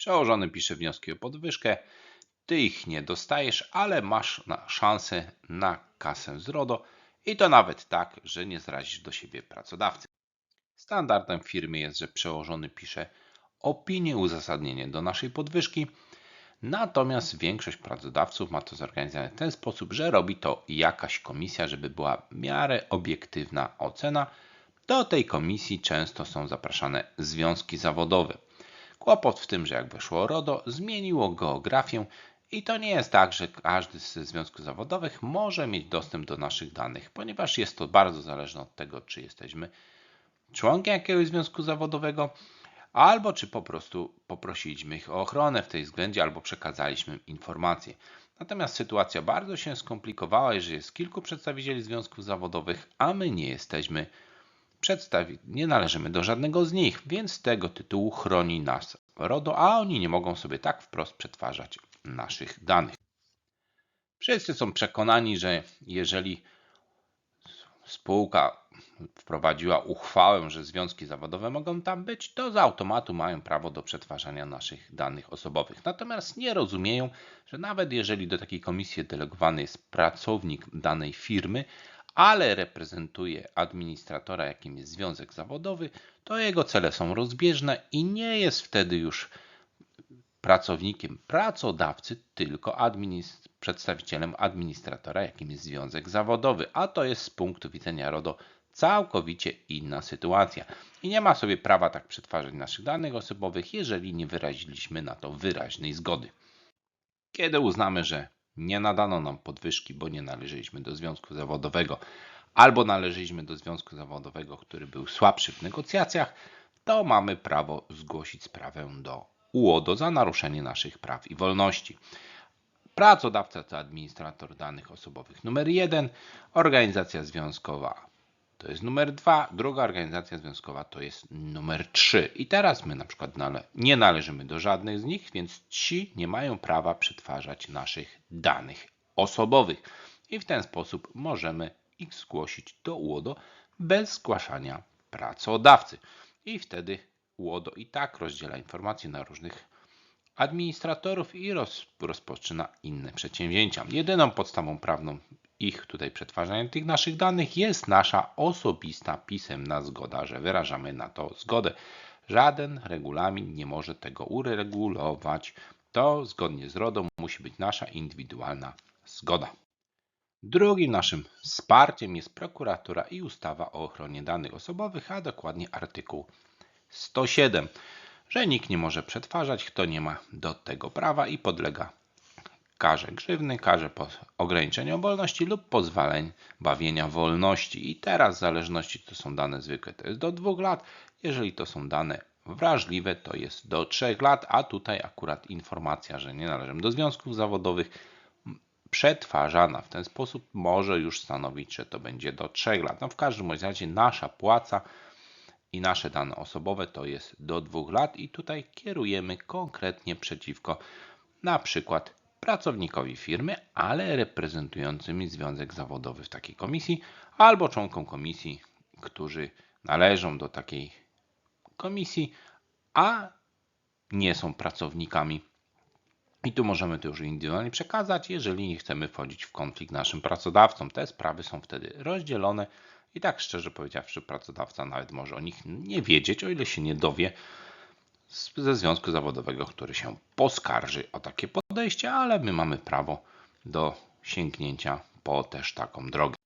Przełożony pisze wnioski o podwyżkę. Ty ich nie dostajesz, ale masz na szansę na kasę z RODO i to nawet tak, że nie zrazisz do siebie pracodawcy. Standardem w firmie jest, że przełożony pisze opinię, uzasadnienie do naszej podwyżki. Natomiast większość pracodawców ma to zorganizowane w ten sposób, że robi to jakaś komisja, żeby była w miarę obiektywna ocena. Do tej komisji często są zapraszane związki zawodowe. Kłopot w tym, że jak weszło RODO, zmieniło geografię i to nie jest tak, że każdy z związków zawodowych może mieć dostęp do naszych danych, ponieważ jest to bardzo zależne od tego, czy jesteśmy członkiem jakiegoś związku zawodowego, albo czy po prostu poprosiliśmy ich o ochronę w tej względzie, albo przekazaliśmy im informacje. Natomiast sytuacja bardzo się skomplikowała, jeżeli jest kilku przedstawicieli związków zawodowych, a my nie jesteśmy przedstawi nie należymy do żadnego z nich, więc z tego tytułu chroni nas RODO, a oni nie mogą sobie tak wprost przetwarzać naszych danych. Wszyscy są przekonani, że jeżeli spółka wprowadziła uchwałę, że związki zawodowe mogą tam być, to z automatu mają prawo do przetwarzania naszych danych osobowych. Natomiast nie rozumieją, że nawet jeżeli do takiej komisji delegowany jest pracownik danej firmy, ale reprezentuje administratora, jakim jest związek zawodowy, to jego cele są rozbieżne i nie jest wtedy już pracownikiem pracodawcy, tylko administ przedstawicielem administratora, jakim jest związek zawodowy, a to jest z punktu widzenia RODO całkowicie inna sytuacja. I nie ma sobie prawa tak przetwarzać naszych danych osobowych, jeżeli nie wyraziliśmy na to wyraźnej zgody. Kiedy uznamy, że nie nadano nam podwyżki, bo nie należeliśmy do związku zawodowego, albo należeliśmy do związku zawodowego, który był słabszy w negocjacjach, to mamy prawo zgłosić sprawę do UODO za naruszenie naszych praw i wolności. Pracodawca to administrator danych osobowych numer 1, organizacja związkowa to jest numer 2, druga organizacja związkowa to jest numer 3. I teraz my na przykład nale nie należymy do żadnej z nich, więc ci nie mają prawa przetwarzać naszych danych osobowych. I w ten sposób możemy ich zgłosić do UODO bez zgłaszania pracodawcy. I wtedy UODO i tak rozdziela informacje na różnych administratorów i roz, rozpoczyna inne przedsięwzięcia. Jedyną podstawą prawną ich tutaj przetwarzania tych naszych danych jest nasza osobista pisemna zgoda, że wyrażamy na to zgodę. Żaden regulamin nie może tego uregulować. To zgodnie z RODO musi być nasza indywidualna zgoda. Drugim naszym wsparciem jest prokuratura i ustawa o ochronie danych osobowych, a dokładnie artykuł 107, że nikt nie może przetwarzać, kto nie ma do tego prawa i podlega karze grzywny, karze ograniczenia wolności lub pozwoleń bawienia wolności. I teraz w zależności to są dane zwykłe, to jest do dwóch lat. Jeżeli to są dane wrażliwe, to jest do trzech lat, a tutaj akurat informacja, że nie należymy do związków zawodowych, przetwarzana w ten sposób może już stanowić, że to będzie do trzech lat. No w każdym razie nasza płaca i nasze dane osobowe to jest do dwóch lat i tutaj kierujemy konkretnie przeciwko na przykład pracownikowi firmy, ale reprezentującymi związek zawodowy w takiej komisji, albo członkom komisji, którzy należą do takiej komisji, a nie są pracownikami. I tu możemy to już indywidualnie przekazać, jeżeli nie chcemy wchodzić w konflikt naszym pracodawcom. Te sprawy są wtedy rozdzielone i tak szczerze powiedziawszy, pracodawca nawet może o nich nie wiedzieć, o ile się nie dowie, ze związku zawodowego, który się poskarży o takie podejście, ale my mamy prawo do sięgnięcia po też taką drogę.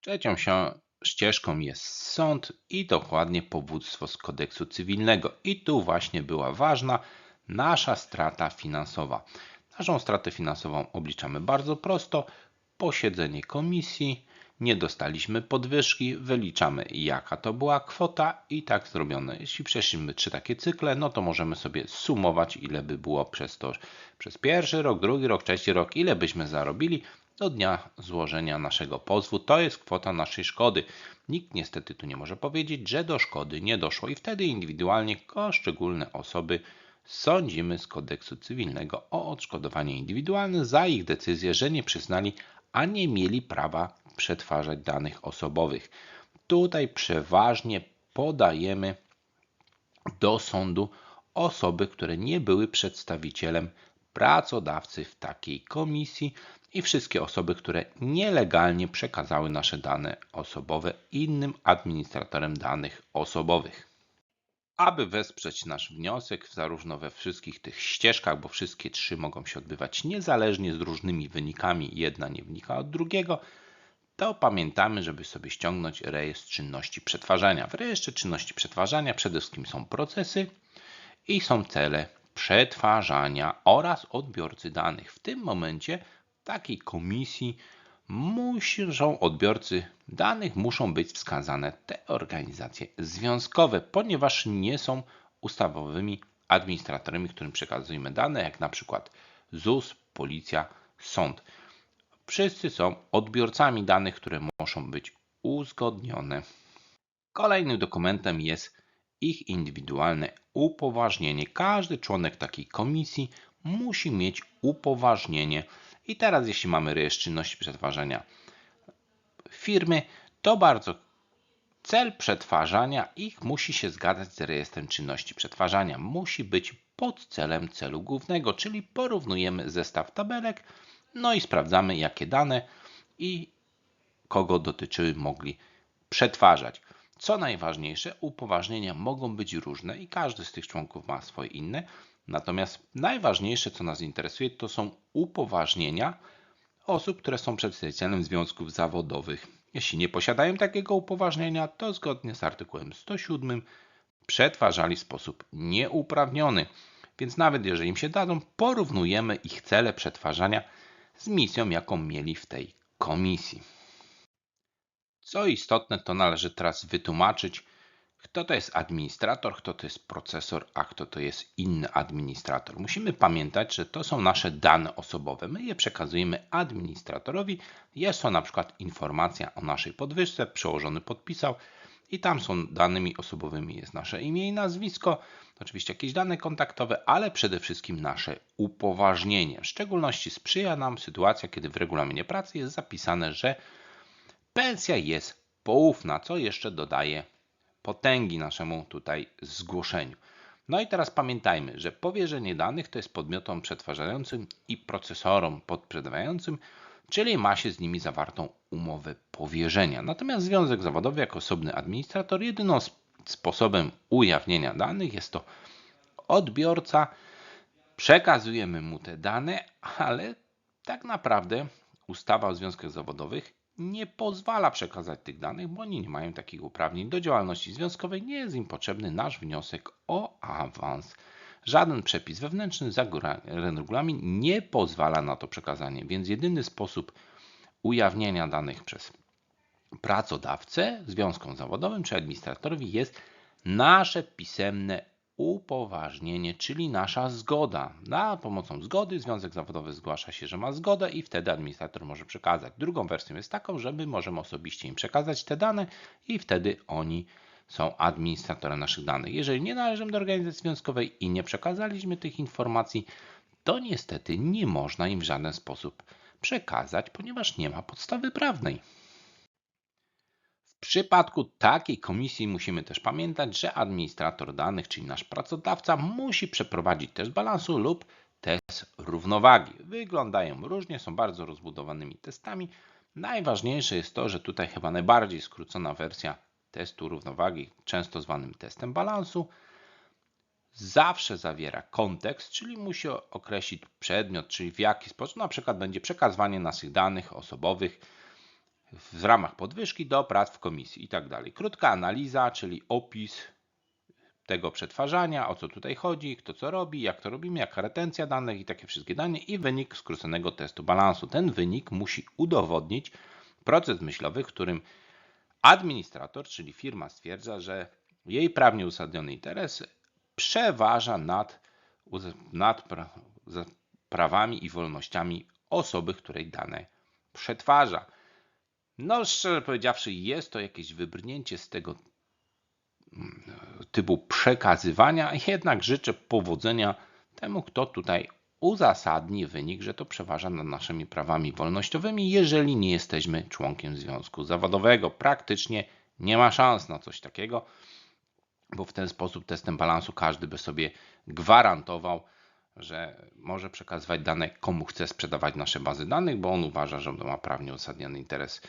Trzecią się ścieżką jest sąd i dokładnie powództwo z kodeksu cywilnego. I tu właśnie była ważna nasza strata finansowa. Naszą stratę finansową obliczamy bardzo prosto. Posiedzenie komisji, nie dostaliśmy podwyżki, wyliczamy jaka to była kwota i tak zrobione. Jeśli przeszliśmy trzy takie cykle, no to możemy sobie sumować ile by było przez to, przez pierwszy rok, drugi rok, trzeci rok, ile byśmy zarobili do dnia złożenia naszego pozwu. To jest kwota naszej szkody. Nikt niestety tu nie może powiedzieć, że do szkody nie doszło i wtedy indywidualnie poszczególne osoby sądzimy z kodeksu cywilnego o odszkodowanie indywidualne za ich decyzję, że nie przyznali, a nie mieli prawa przetwarzać danych osobowych. Tutaj przeważnie podajemy do sądu osoby, które nie były przedstawicielem pracodawcy w takiej komisji i wszystkie osoby, które nielegalnie przekazały nasze dane osobowe innym administratorem danych osobowych. Aby wesprzeć nasz wniosek, zarówno we wszystkich tych ścieżkach, bo wszystkie trzy mogą się odbywać niezależnie z różnymi wynikami, jedna nie wynika od drugiego, to pamiętamy, żeby sobie ściągnąć rejestr czynności przetwarzania. W rejestrze czynności przetwarzania przede wszystkim są procesy i są cele przetwarzania oraz odbiorcy danych. W tym momencie w takiej komisji muszą odbiorcy danych muszą być wskazane te organizacje związkowe, ponieważ nie są ustawowymi administratorami, którym przekazujemy dane, jak na przykład ZUS, policja, sąd. Wszyscy są odbiorcami danych, które muszą być uzgodnione. Kolejnym dokumentem jest ich indywidualne upoważnienie. Każdy członek takiej komisji musi mieć upoważnienie. I teraz, jeśli mamy rejestr czynności przetwarzania firmy, to bardzo cel przetwarzania ich musi się zgadzać z rejestrem czynności przetwarzania. Musi być pod celem celu głównego, czyli porównujemy zestaw tabelek, no i sprawdzamy, jakie dane i kogo dotyczyły mogli przetwarzać. Co najważniejsze, upoważnienia mogą być różne i każdy z tych członków ma swoje inne. Natomiast najważniejsze, co nas interesuje, to są upoważnienia osób, które są przedstawicielem związków zawodowych. Jeśli nie posiadają takiego upoważnienia, to zgodnie z artykułem 107 przetwarzali w sposób nieuprawniony. Więc nawet jeżeli im się dadzą, porównujemy ich cele przetwarzania z misją, jaką mieli w tej komisji. Co istotne, to należy teraz wytłumaczyć, kto to jest administrator, kto to jest procesor, a kto to jest inny administrator. Musimy pamiętać, że to są nasze dane osobowe. My je przekazujemy administratorowi. Jest to na przykład informacja o naszej podwyżce, przełożony podpisał i tam są danymi osobowymi jest nasze imię i nazwisko, oczywiście jakieś dane kontaktowe, ale przede wszystkim nasze upoważnienie. W szczególności sprzyja nam sytuacja, kiedy w regulaminie pracy jest zapisane, że pensja jest poufna, co jeszcze dodaje potęgi naszemu tutaj zgłoszeniu. No i teraz pamiętajmy, że powierzenie danych to jest podmiotom przetwarzającym i procesorom podprzedawającym, czyli ma się z nimi zawartą umowę powierzenia. Natomiast związek zawodowy jako osobny administrator jedyną sposobem ujawnienia danych jest to odbiorca, przekazujemy mu te dane, ale tak naprawdę ustawa o związkach zawodowych nie pozwala przekazać tych danych, bo oni nie mają takich uprawnień do działalności związkowej. Nie jest im potrzebny nasz wniosek o awans. Żaden przepis wewnętrzny, regulamin nie pozwala na to przekazanie, więc jedyny sposób ujawnienia danych przez pracodawcę, związkom zawodowym czy administratorowi jest nasze pisemne upoważnienie, czyli nasza zgoda. Na pomocą zgody związek zawodowy zgłasza się, że ma zgodę i wtedy administrator może przekazać. Drugą wersją jest taką, że my możemy osobiście im przekazać te dane i wtedy oni są administratorem naszych danych. Jeżeli nie należymy do organizacji związkowej i nie przekazaliśmy tych informacji, to niestety nie można im w żaden sposób przekazać, ponieważ nie ma podstawy prawnej. W przypadku takiej komisji musimy też pamiętać, że administrator danych, czyli nasz pracodawca, musi przeprowadzić test balansu lub test równowagi. Wyglądają różnie, są bardzo rozbudowanymi testami. Najważniejsze jest to, że tutaj chyba najbardziej skrócona wersja testu równowagi, często zwanym testem balansu, zawsze zawiera kontekst, czyli musi określić przedmiot, czyli w jaki sposób na przykład będzie przekazywanie naszych danych osobowych w ramach podwyżki do prac w komisji i tak. Krótka analiza, czyli opis tego przetwarzania, o co tutaj chodzi, kto co robi, jak to robimy, jaka retencja danych i takie wszystkie dane i wynik skróconego testu balansu. Ten wynik musi udowodnić proces myślowy, w którym administrator, czyli firma stwierdza, że jej prawnie uzasadniony interes przeważa nad, nad prawami i wolnościami osoby, której dane przetwarza. No, szczerze powiedziawszy, jest to jakieś wybrnięcie z tego mm, typu przekazywania, jednak życzę powodzenia temu, kto tutaj uzasadni wynik, że to przeważa nad naszymi prawami wolnościowymi, jeżeli nie jesteśmy członkiem związku zawodowego. Praktycznie nie ma szans na coś takiego, bo w ten sposób testem balansu każdy by sobie gwarantował, że może przekazywać dane komu chce sprzedawać nasze bazy danych, bo on uważa, że ma prawnie uzasadniony interes.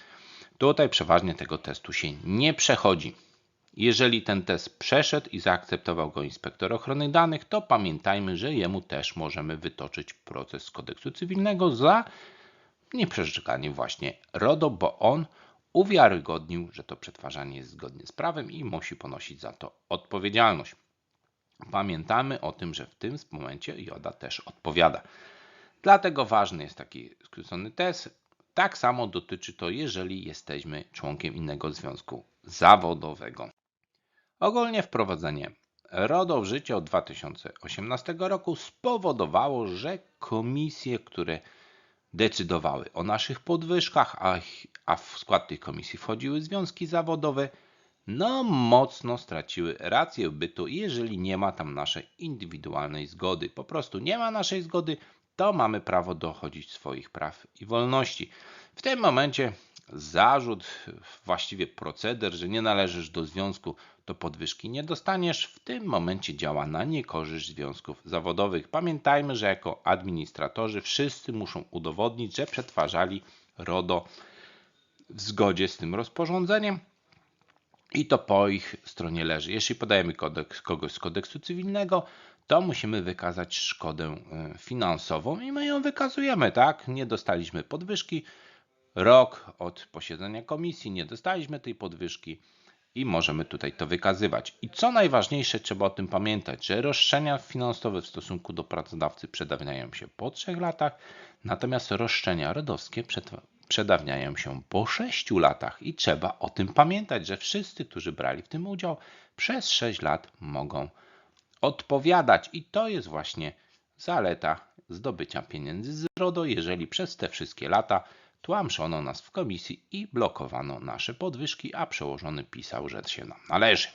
Tutaj przeważnie tego testu się nie przechodzi. Jeżeli ten test przeszedł i zaakceptował go inspektor ochrony danych, to pamiętajmy, że jemu też możemy wytoczyć proces z kodeksu cywilnego za nieprzestrzeganie właśnie RODO, bo on uwiarygodnił, że to przetwarzanie jest zgodnie z prawem i musi ponosić za to odpowiedzialność. Pamiętamy o tym, że w tym momencie JODA też odpowiada. Dlatego ważny jest taki skrócony test. Tak samo dotyczy to, jeżeli jesteśmy członkiem innego związku zawodowego. Ogólnie wprowadzenie RODO w życie od 2018 roku spowodowało, że komisje, które decydowały o naszych podwyżkach, a, w skład tych komisji wchodziły związki zawodowe, no mocno straciły rację bytu, jeżeli nie ma tam naszej indywidualnej zgody. Po prostu nie ma naszej zgody, to mamy prawo dochodzić swoich praw i wolności. W tym momencie zarzut, właściwie proceder, że nie należysz do związku, to podwyżki nie dostaniesz, w tym momencie działa na niekorzyść związków zawodowych. Pamiętajmy, że jako administratorzy wszyscy muszą udowodnić, że przetwarzali RODO w zgodzie z tym rozporządzeniem i to po ich stronie leży. Jeśli podajemy kodeks, kogoś z kodeksu cywilnego, to musimy wykazać szkodę e, finansową i my ją wykazujemy, tak? Nie dostaliśmy podwyżki, rok od posiedzenia komisji, nie dostaliśmy tej podwyżki i możemy tutaj to wykazywać. I co najważniejsze, trzeba o tym pamiętać, że roszczenia finansowe w stosunku do pracodawcy przedawniają się po 3 latach, natomiast roszczenia rodowskie przedawniają się po 6 latach. I trzeba o tym pamiętać, że wszyscy, którzy brali w tym udział, przez 6 lat mogą odpowiadać. I to jest właśnie zaleta zdobycia pieniędzy z RODO, jeżeli przez te wszystkie lata tłamszono nas w komisji i blokowano nasze podwyżki, a przełożony pisał, że się nam należy.